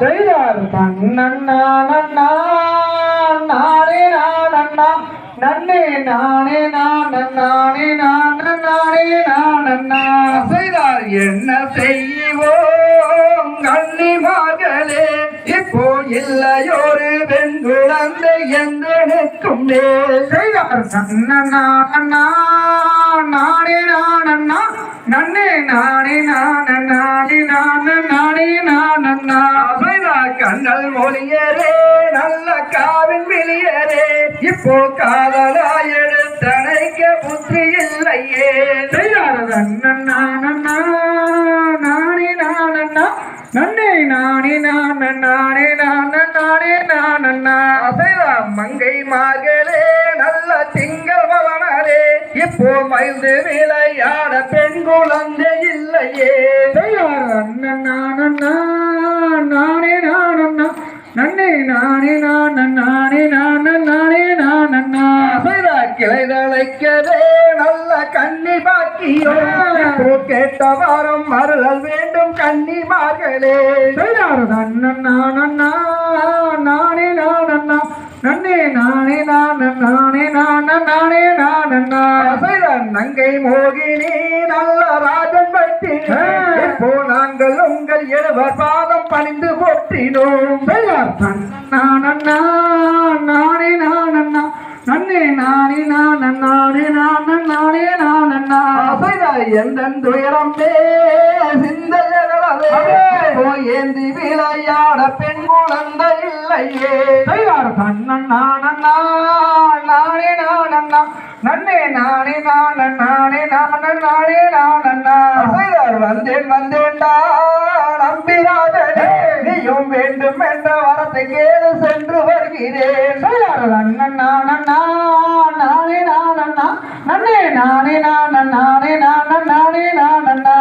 செய்தார் தன்னண்ணா நன்னா நானே நானண்ணா நன்னே நானே நான் நானே நான் நானே நானண்ணா செய்தார் என்ன செய்வோம் கண்ணிமார்களே இப்போ இல்லையோரு பெண் என்று நிற்கும் செய்தார் தன்னண்ணா நானே நன்னே நானே நான் நானே நான் நானே செய்தார் கண்ணல் மொழியரே நல்ல காவின் வெளியரே இப்போ காதலாய் எடுத்தணைக்க புத்தி இல்லையே. செய்தார் தன்னண்ணா நன்னா நானே நானண்ணா நன்னே. நானே நான் நானே நான் நானே நானண்ணா மங்கை மகளே நல்ல திங்கள் பவனரே. இப்போ மயில்ந்து விளையாட பெண் குழந்தை இல்லையே. அண்ணன் அண்ணண்ணா நன்னா நானே நானண்ணா நானே நான் நானே நான் நானே நானண்ணா அசைதா கிளை தழைக்கதே நல்ல கன்னி பாக்கியோ கேட்ட வாரம் மருளல் வேண்டும் கன்னிமார்களே செய்தார் அண்ணண்ணா நன்னா நானே நானண்ணா நன்னே நானே நான் நானே நான் நானே அசைதா நங்கை மோகினி நல்ல ராஜன் பட்டி இப்போ நாங்கள் உங்கள் எழுவர் பாதம் பணிந்து போற்றினோம் நானண்ணா நானே நானண்ணா நன்னே நானே நான் நானே நான் நானே நானண்ணா அசைதா எந்த துயரம் ஏந்தி விளையாட பெண் குழந்தை இல்லையே. செய்தார் தன்னண்ணா நன்னா நானே நானண்ணா நன்னே நானே நான் நானே நான் நானே நானண்ணா வந்தேன் வந்தேன்டா செய்தார் அண்ணண்ணா நன்னா நானே நானண்ணா நன்னே நானே நான் நானே நான் நானே நானண்ணா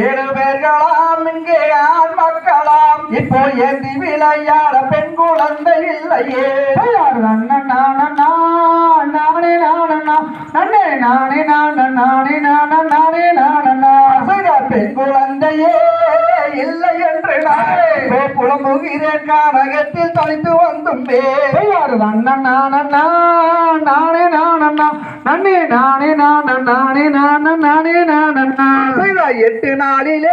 ஏழு பேர்களாம் இங்கே ஆண் மக்களாம். இப்போ ஏந்தி விளையாட பெண் குழந்தை இல்லையே. அண்ணண்ணா நன்னா நானே நானண்ணா நன்னே நானே நான் நானே நான் நானே நானண்ணா பெண் குழந்தையே இல்லை என்று நானே. புலம்புகிறேன் கானகத்தில் தளித்து வந்தும்பே செய்தார் அண்ணண்ணா நன்னா நானே நானண்ணா நன்னே நானே நான் நானே நான் நானே அசைதா எட்டு நாளிலே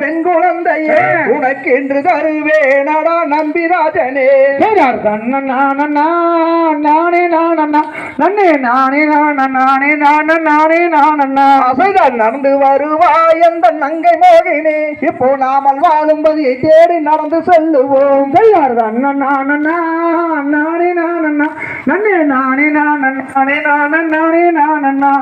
பெண் குழந்தையே உனக்கு என்று தருவேனடா நம்பிராஜனே நன்னா நானே நானண்ணா நன்னே நானே நான் நானே நான் நானே நானண்ணா அசைதா நடந்து வருவாய் எந்த நங்கை மோகினி இப்போ நாமல் வாழும்பதியை தேடி நடந்து செல்லுவோம் நன்னா நானே நானண்ணா நன்னே நானே நான் நானே நான் நானே நானண்ணா